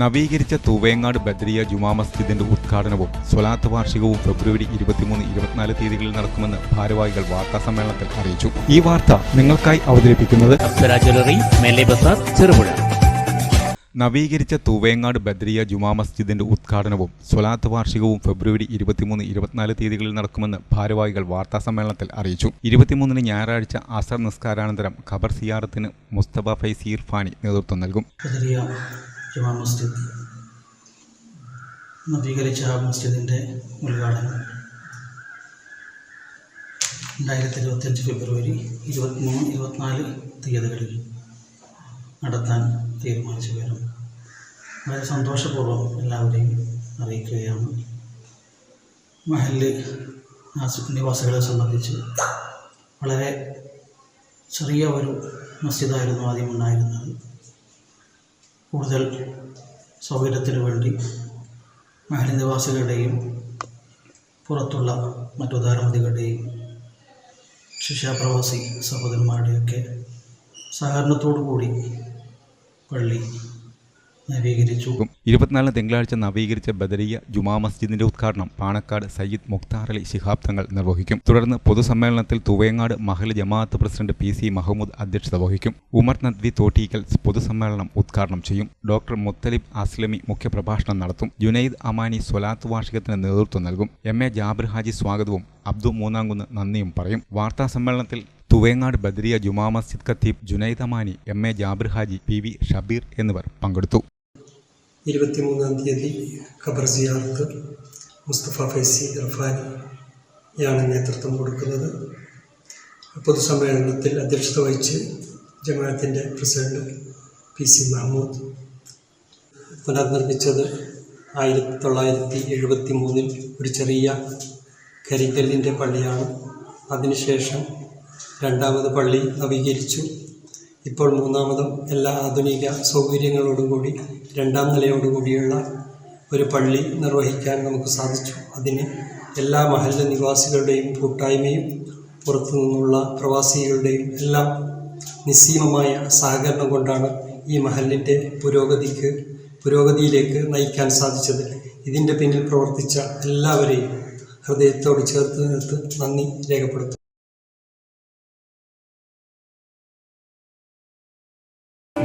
നവീകരിച്ച തൂവേങ്ങാട് ബദ്രിയ ജുമാ മസ്ജിദിന്റെ ഉദ്ഘാടനവും സ്വലാത്ത് വാർഷികവും ഫെബ്രുവരി ഇരുപത്തിമൂന്ന് ഇരുപത്തിനാല് തീയതികളിൽ നടക്കുമെന്ന് ഭാരവാഹികൾ വാർത്താ സമ്മേളനത്തിൽ അറിയിച്ചു. ഈ വാർത്ത നിങ്ങൾക്കായി അവതരിപ്പിക്കുന്നത് ചെറുപുഴ നവീകരിച്ച തൂവേങ്ങാട് ബദ്രിയ ജുമാ മസ്ജിദിന്റെ ഉദ്ഘാടനവും സ്വലാത്ത് വാർഷികവും ഫെബ്രുവരി ഇരുപത്തിമൂന്ന് ഇരുപത്തിനാല് തീയതികളിൽ നടക്കുമെന്ന് ഭാരവാഹികൾ വാർത്താ സമ്മേളനത്തിൽ അറിയിച്ചു. ഇരുപത്തിമൂന്നിന് ഞായറാഴ്ച അസർ നിസ്കാരാനന്തരം ഖബർ സിയാറത്തിന് മുസ്തഫ ഫൈസീർ ഫാനി നേതൃത്വം നൽകും. ജുമാ മസ്ജിദ് നവീകരിച്ച മസ്ജിദിന്റെ ഉദ്ഘാടനം രണ്ടായിരത്തി ഇരുപത്തിയഞ്ച് ഫെബ്രുവരി ഇരുപത്തിമൂന്ന് ഇരുപത്തിനാല് തീയതികളിൽ നടത്താൻ തീരുമാനിച്ചു വരും. വളരെ സന്തോഷപൂർവം എല്ലാവരെയും അറിയിക്കുകയാണ്. മഹൽ നിവാസികളെ സംബന്ധിച്ച് വളരെ ചെറിയ ഒരു മസ്ജിദായിരുന്നു ആദ്യം ഉണ്ടായിരുന്നത്. കൂടുതൽ സൗകര്യത്തിന് വേണ്ടി നിവാസികളുടെയും പുറത്തുള്ള മറ്റു ധാരാമതികളുടെയും ശിക്ഷാപ്രവാസി സഹോദരന്മാരുടെയൊക്കെ സഹകരണത്തോടു കൂടി പള്ളി നവീകരിച്ചു. ഇരുപത്തിനാലിന് തിങ്കളാഴ്ച നവീകരിച്ച ബദരിയ ജുമാ മസ്ജിദിന്റെ ഉദ്ഘാടനം പാണക്കാട് സയ്യിദ് മുഖ്താർ അലി ശിഹാബ് തങ്ങൾ നിർവഹിക്കും. തുടർന്ന് പൊതുസമ്മേളനത്തിൽ തുവയങ്ങാട് മഹൽ ജമാഅത്ത് പ്രസിഡന്റ് പി സി മഹമ്മൂദ് അധ്യക്ഷത വഹിക്കും. ഉമർ നദ്വി തോട്ടീക്കൽ പൊതുസമ്മേളനം ഉദ്ഘാടനം ചെയ്യും. ഡോക്ടർ മുത്തലിബ് അസ്ലമി മുഖ്യപ്രഭാഷണം നടത്തും. ജുനൈദ് അമാനി സ്വലാത്ത് വാർഷികത്തിന് നേതൃത്വം നൽകും. എം എ ജാബിർ ഹാജി സ്വാഗതവും അബ്ദു മൂന്നാംകുന്ന് നന്ദിയും പറയും. വാർത്താ സമ്മേളനത്തിൽ തുവേങ്ങാട് ബദരിയ ജുമാ മസ്ജിദ് ഖത്തീബ് Junaid Amani M A Jabir Haji P V Shabeer എന്നിവർ പങ്കെടുത്തു. ഇരുപത്തിമൂന്നാം തീയതി ഖബർ സിയാർത്ത് മുസ്തഫ ഫൈസി ഇർഫാനിയാണ് നേതൃത്വം കൊടുക്കുന്നത്. പൊതുസമ്മേളനത്തിൽ അധ്യക്ഷത വഹിച്ച് ജമാഅത്തിന്റെ പ്രസിഡന്റ് പി സി മഹമ്മൂദ് പുനർനിർമ്മിച്ചത് ആയിരത്തി തൊള്ളായിരത്തി എഴുപത്തി മൂന്നിൽ ഒരു ചെറിയ കരിങ്കല്ലിന്റെ പള്ളിയാണ്. അതിനുശേഷം രണ്ടാമത് പള്ളി നവീകരിച്ചു. ഇപ്പോൾ മൂന്നാമതും എല്ലാ ആധുനിക സൗകര്യങ്ങളോടുകൂടി രണ്ടാം നിലയോടുകൂടിയുള്ള ഒരു പള്ളി നിർവഹിക്കാൻ നമുക്ക് സാധിച്ചു. അതിന് എല്ലാ മഹല്ല നിവാസികളുടെയും കൂട്ടായ്മയും പുറത്തു നിന്നുള്ള പ്രവാസികളുടെയും എല്ലാം നിസ്സീമമായ സഹകരണം കൊണ്ടാണ് ഈ മഹലിന്റെ പുരോഗതിക്ക് പുരോഗതിയിലേക്ക് നയിക്കാൻ സാധിച്ചത്. ഇതിന്റെ പിന്നിൽ പ്രവർത്തിച്ച എല്ലാവരെയും ഹൃദയത്തോട് ചേർത്ത് നിർത്ത് നന്ദി രേഖപ്പെടുത്തുന്നു.